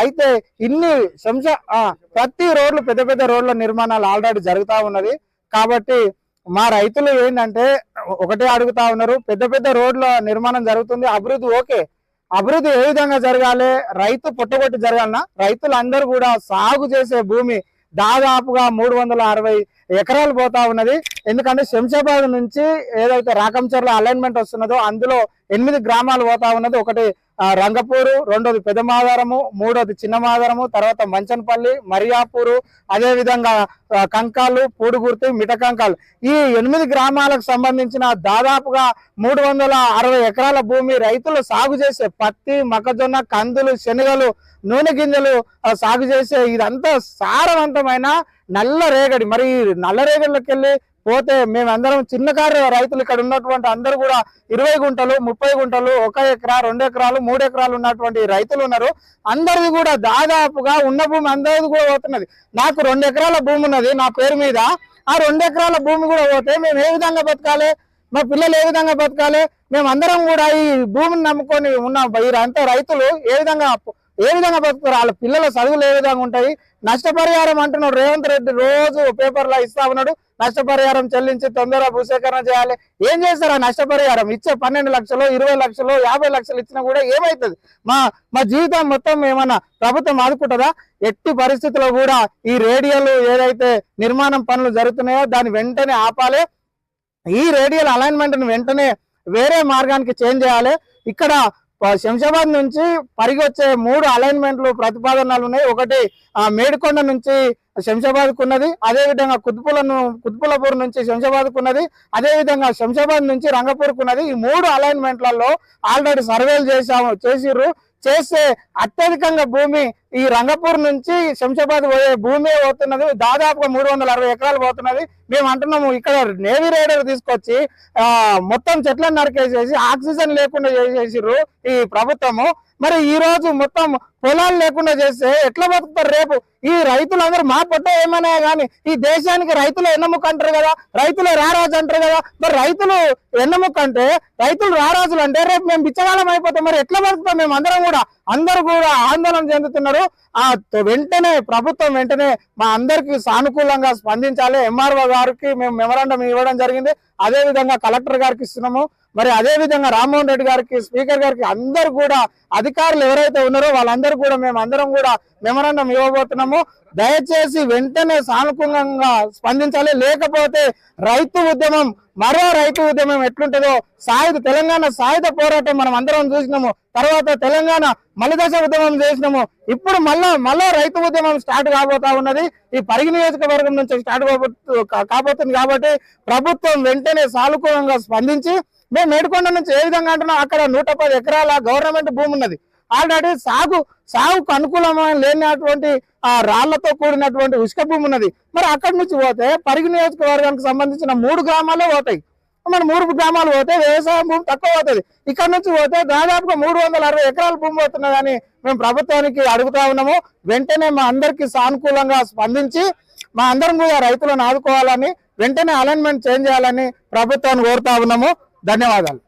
అయితే ఇన్ని శంష ప్రతి రోడ్లు పెద్ద పెద్ద రోడ్ల నిర్మాణాలు ఆల్రెడీ జరుగుతూ ఉన్నది. కాబట్టి మా రైతులు ఏంటంటే ఒకటే అడుగుతా ఉన్నారు పెద్ద పెద్ద రోడ్ల నిర్మాణం జరుగుతుంది అభివృద్ధి ఓకే. అభివృద్ధి ఏ విధంగా జరగాలి? రైతు పుట్టగొట్టి జరగాలన్నా రైతులందరూ కూడా సాగు చేసే భూమి దాదాపుగా మూడు వందల అరవై ఎకరాలు పోతా ఉన్నది. ఎందుకంటే శంషాబాద్ నుంచి ఏదైతే రాకంచర్ల అలైన్మెంట్ వస్తున్నదో అందులో ఎనిమిది గ్రామాలు పోతా ఉన్నది. ఒకటి రంగపూరు రెండోది పెదమాధారము మూడోది చిన్నమాధారము తర్వాత మంచన్పల్లి మరియాపూరు అదేవిధంగా కంకాలు పూడుగుర్తి మిటకంకాలు. ఈ ఎనిమిది గ్రామాలకు సంబంధించిన దాదాపుగా మూడు వందల అరవై ఎకరాల భూమి రైతులు సాగు చేసే పత్తి మొక్కజొన్న కందులు శనగలు నూనె గింజలు సాగు చేసే ఇదంతా సారవంతమైన నల్ల రేగడి. మరి ఈ నల్ల రేగడిలోకి వెళ్ళి పోతే మేమందరం చిన్నకారు రైతులు ఇక్కడ ఉన్నటువంటి అందరూ కూడా ఇరవై గుంటలు ముప్పై గుంటలు ఒక ఎకరా రెండు ఎకరాలు మూడు ఎకరాలు ఉన్నటువంటి రైతులు ఉన్నారు. అందరిది కూడా దాదాపుగా ఉన్న భూమి అందరిది కూడా పోతున్నది. నాకు రెండు ఎకరాల భూమి ఉన్నది నా పేరు మీద. ఆ రెండు ఎకరాల భూమి కూడా పోతే మేము ఏ విధంగా బతకాలి? మా పిల్లలు ఏ విధంగా బతకాలి? మేము అందరం కూడా ఈ భూమిని నమ్ముకొని ఉన్న. వీరంతా రైతులు ఏ విధంగా ఏ విధంగా బతుకుతారు? వాళ్ళ పిల్లల చదువులు ఏ విధంగా ఉంటాయి? నష్టపరిహారం అంటున్నాడు రేవంత్ రెడ్డి. రోజు పేపర్లో ఇస్తా ఉన్నాడు. నష్టపరిహారం చెల్లించి తొందరగా భూసేకరణ చేయాలి. ఏం చేస్తారు ఆ నష్టపరిహారం? ఇచ్చే పన్నెండు లక్షలు ఇరవై లక్షలు యాభై లక్షలు ఇచ్చినా కూడా ఏమవుతుంది మా మా జీవితం మొత్తం ఏమన్నా ప్రభుత్వం ఆదుకుంటుందా? ఎట్టి పరిస్థితుల్లో కూడా ఈ రేడియోలు ఏదైతే నిర్మాణం పనులు జరుగుతున్నాయో దాన్ని వెంటనే ఆపాలి. ఈ రేడియల్ అలైన్మెంట్ని వెంటనే వేరే మార్గానికి చేంజ్ చేయాలి. ఇక్కడ శంషాబాద్ నుంచి పరిగొచ్చే మూడు అలైన్మెంట్లు ప్రతిపాదనలు ఉన్నాయి. ఒకటి మేడికొండ నుంచి శంషాబాద్కు ఉన్నది అదేవిధంగా కుత్పులను కుత్పులపూర్ నుంచి శంషాబాద్కు ఉన్నది అదేవిధంగా శంషాబాద్ నుంచి రంగపూర్కు ఉన్నది ఈ మూడు అలైన్మెంట్లలో ఆల్రెడీ సర్వేలు చేశాము చేసిర్రు. చేస్తే అత్యధికంగా భూమి ఈ రంగపూర్ నుంచి శంషాబాద్ పోయే భూమి పోతున్నది దాదాపుగా మూడు వందల అరవై ఎకరాలు పోతున్నది. మేము అంటున్నాము ఇక్కడ నేవీ రైడర్ తీసుకొచ్చి ఆ మొత్తం చెట్లను నరికేసేసి ఆక్సిజన్ లేకుండా చేసేసారు ఈ ప్రభుత్వము. మరి ఈ రోజు మొత్తం పొలాలు లేకుండా చేస్తే ఎట్లా బతుకుతారు రేపు? ఈ రైతులందరూ మా పొట్ట ఏమైనా కానీ ఈ దేశానికి రైతులు ఎన్నముక్క అంటారు కదా రైతులు రారాజు అంటారు కదా. మరి రైతులు ఎన్నముక్క అంటే రైతులు రారాజులు అంటే రేపు మేము బిచ్చగాలం అయిపోతాం. మరి ఎట్లా బతుకుతాం మేము అందరం కూడా? అందరూ కూడా ఆందోళన చెందుతున్నారు. করো ఆ వెంటనే ప్రభుత్వం వెంటనే మా అందరికి సానుకూలంగా స్పందించాలి. ఎంఆర్ఓ గారికి మేము మెమరాండం ఇవ్వడం జరిగింది. అదేవిధంగా కలెక్టర్ గారికి ఇస్తున్నాము. మరి అదే విధంగా రామ్మోహన్ రెడ్డి గారికి స్పీకర్ గారికి అందరు కూడా అధికారులు ఎవరైతే ఉన్నారో వాళ్ళందరూ కూడా మేము అందరం కూడా మెమరాండం ఇవ్వబోతున్నాము. దయచేసి వెంటనే సానుకూలంగా స్పందించాలి. లేకపోతే రైతు ఉద్యమం మరో రైతు ఉద్యమం ఎట్లుంటుందో సాయుధ తెలంగాణ సాయుధ పోరాటం మనం అందరం చూసినాము. తర్వాత తెలంగాణ మలిదశ ఉద్యమం చేసినాము. ఇప్పుడు మళ్ళీ మళ్ళా రైతు ఉద్యమం స్టార్ట్ కాబోతా ఉన్నది. ఈ పరిగి నియోజకవర్గం నుంచి స్టార్ట్ కా- కాబోతుంది కాబట్టి ప్రభుత్వం వెంటనే సానుకూలంగా స్పందించి మేము మేడుకొండ నుంచి ఏ విధంగా అంటున్నాం? అక్కడ నూట పది ఎకరాల గవర్నమెంట్ భూమి ఉన్నది. ఆల్రెడీ సాగు సాగుకు అనుకూలమైన లేనటువంటి ఆ రాళ్ళతో కూడినటువంటి ఉష్క భూమి ఉన్నది. మరి అక్కడి నుంచి పోతే పరిగి నియోజకవర్గానికి సంబంధించిన మూడు గ్రామాలే పోతాయి. మన మూడు గ్రామాలు పోతే వ్యవసాయ భూమి తక్కువ అవుతుంది ఇక్కడ నుంచి పోతే దాదాపుగా మూడు వందల అరవై ఎకరాల భూమి పోతున్నదని మేము ప్రభుత్వానికి అడుగుతా ఉన్నాము. వెంటనే మా అందరికి సానుకూలంగా స్పందించి మా అందరం కూడా రైతులను ఆదుకోవాలని వెంటనే అలైన్మెంట్ చేంజ్ చేయాలని ప్రభుత్వాన్ని కోరుతా ఉన్నాము. ధన్యవాదాలు.